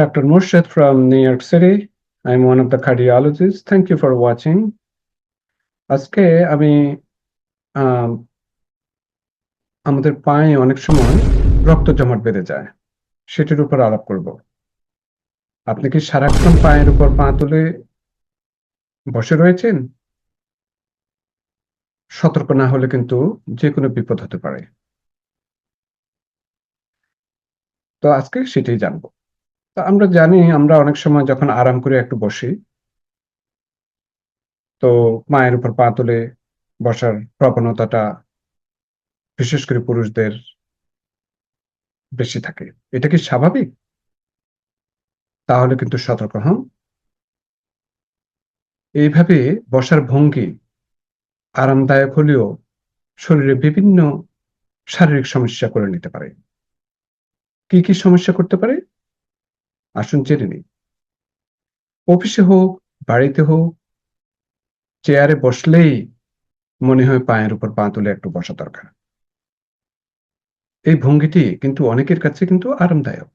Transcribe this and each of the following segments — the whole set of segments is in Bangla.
Dr. Murshid from New York City. I'm one of the cardiologists. Thank you for watching. আজকে আমি আম, আমাদের পায়ে অনেক সময় রক্ত জমাট বেঁধে যায় সেটির উপর আলাপ করব আপনি কি সারাক্ষণ পায়ের উপর পা তুলে বসে রয়েছেন সতর্ক না হলে কিন্তু যে কোনো বিপদ হতে পারে তো আজকে সেটাই জানব তো আমরা জানি, আমরা অনেক সময় যখন আরাম করে একটু বসি, তো মায়ের উপর পা তুলে বসার প্রবণতাটা বিশেষ করে পুরুষদের বেশি থাকে। এটা কি স্বাভাবিক? তাহলে কিন্তু সতর্ক হন। এইভাবে বসার ভঙ্গি আরামদায়ক হলেও শরীরে বিভিন্ন শারীরিক সমস্যা করে নিতে পারে। কি কি সমস্যা করতে পারে? আসুন জেনে নিই। অফিসে হোক, বাড়িতে হোক, চেয়ারে বসলেই মনে হয় পায়ের উপর পা তুলে একটু বসা দরকার। এই ভঙ্গিটি কিন্তু অনেকের কাছে কিন্তু আরামদায়ক।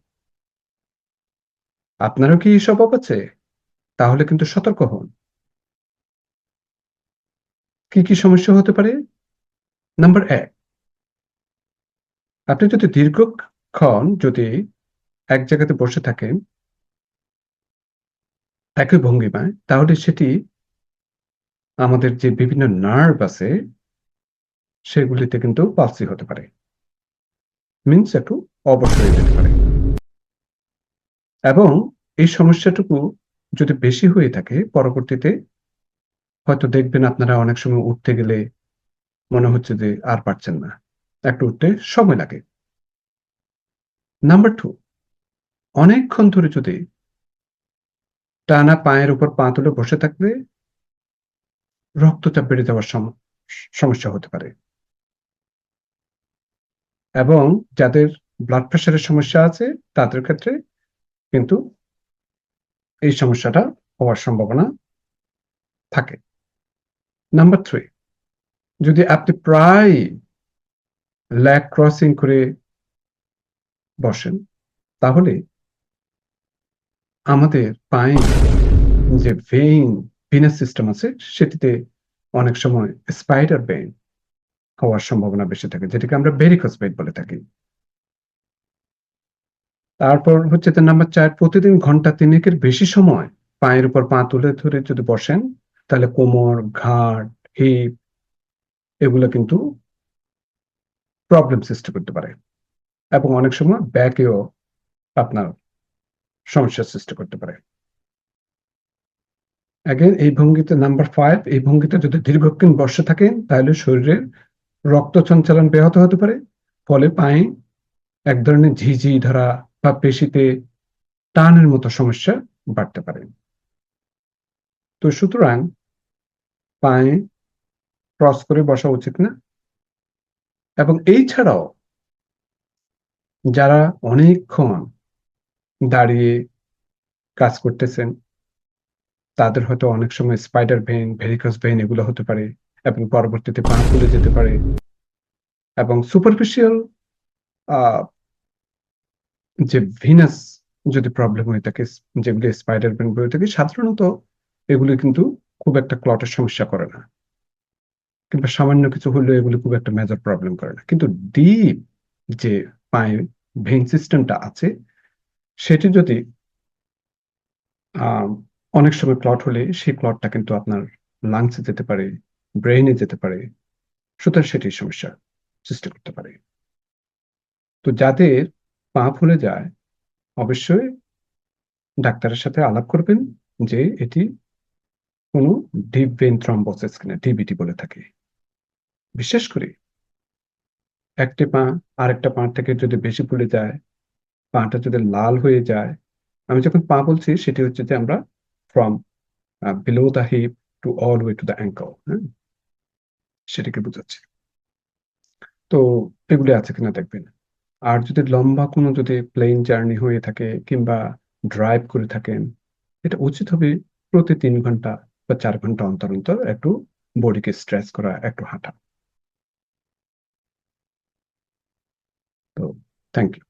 আপনারও কি এই স্বভাব আছে? তাহলে কিন্তু সতর্ক হন। কি কি সমস্যা হতে পারে? নাম্বার এক, আপনি যদি দীর্ঘক্ষণ যদি এক জায়গাতে বসে থাকেন একই ভঙ্গিমায়, তাহলে সেটি আমাদের যে বিভিন্ন নার্ভ আছে, সেগুলিতে কিন্তু পালসি হতে পারে। মিনস একটু অবশ হয়ে যেতে পারে। এবং এই সমস্যাটুকু যদি বেশি হয়ে থাকে, পরবর্তীতে হয়তো দেখবেন আপনারা অনেক সময় উঠতে গেলে মনে হচ্ছে যে আর পারছেন না। একটু উঠতে সময় লাগে। নাম্বার টু অনেকক্ষণ ধরে যদি টানা পায়ের উপর পা তুলে বসে থাকবে রক্তচাপ বেড়ে যাওয়ার সম- সমস্যা হতে পারে। এবং যাদের ব্লাড প্রেশারের সমস্যা আছে, তাদের ক্ষেত্রে কিন্তু এই সমস্যাটা হওয়ার সম্ভাবনা থাকে। নাম্বার থ্রি যদি আপনি প্রায় ল্যাগ ক্রসিং করে বসেন, তাহলে আমাদের পায়ে যে ভেইন ভিনাস সিস্টেম আছে, সেটিতে অনেক সময় স্পাইডার ভেইন হওয়ার সম্ভাবনা বেশি থাকে, যেটাকে আমরা ভেরিকোস ভেইন বলে থাকি। তারপর হচ্ছে নাম্বার চার, প্রতিদিন ঘণ্টা তিনেকের বেশি সময় পায়ের উপর পা তুলে ধরে যদি বসেন, তাহলে কোমর ঘাট হিপ এগুলো কিন্তু প্রবলেম সৃষ্টি করতে পারে। এবং অনেক সময় ব্যাকেও আপনার সমস্যার সৃষ্টি করতে পারে। অ্যাগেন এই ভঙ্গিতে নাম্বার ফাইভ এই ভঙ্গিতে যদি দীর্ঘক্ষণ বসে থাকেন তাহলে শরীরের রক্ত সঞ্চালন ব্যাহত হতে পারে। ফলে পায়ে এক ধরনের ঝিঝি ধরা বা পেশিতে টানের মতো সমস্যা বাড়তে পারে। তো সুতরাং পায়ে ক্রস করে বসা উচিত না। এবং এই ছাড়াও যারা অনেকক্ষণ দাঁড়িয়ে কাজ করতেছেন, তাদের হয়তো অনেক সময় স্পাইডার ভেইন ভেরিকাস ভেইন এগুলো হতে পারে এবং পরবর্তীতে পা ফুলে যেতে পারে এবং সুপারফিশিয়াল যে ভিনাস যদি প্রবলেম হয়ে থাকে, যেগুলি স্পাইডার ভেইন হয়ে থাকে, সাধারণত এগুলি কিন্তু খুব একটা ক্লটের সমস্যা করে না কিংবা সামান্য কিছু হলেও এগুলি খুব একটা মেজর প্রবলেম করে না। কিন্তু ডিপ যে পায়ে ভেইন সিস্টেমটা আছে সেটি যদি অনেক সময় ক্লট হলে সেই ক্লটটা কিন্তু আপনার লাংসে যেতে পারে ব্রেইনে যেতে পারে। সুতরাং সেটি সমস্যা সৃষ্টি করতে পারে। তো যাদের পা ফুলে যায়, অবশ্যই ডাক্তারের সাথে আলাপ করবেন যে এটি কোনো ডিপ ভেন থ্রম্বোসিস কিনা ডিবিটি বলে থাকে। বিশেষ করে একটি পা আরেকটা পা থেকে যদি বেশি ফুলে যায় পাটা যদি লাল হয়ে যায়, আমি যখন পা বলছি, সেটি হচ্ছে যে আমরা from below the hip to all way to the ankle হ্যাঁ? সেটাকে বোঝাচ্ছে। তো এগুলি আছে কিনা দেখবেন। আর যদি লম্বা কোনো যদি প্লেন জার্নি হয়ে থাকে কিংবা ড্রাইভ করে থাকেন, এটা উচিত হবে প্রতি তিন ঘণ্টা বা চার ঘণ্টা অন্তর অন্তর একটু বডিকে স্ট্রেচ করা, একটু হাঁটা। তো থ্যাংক ইউ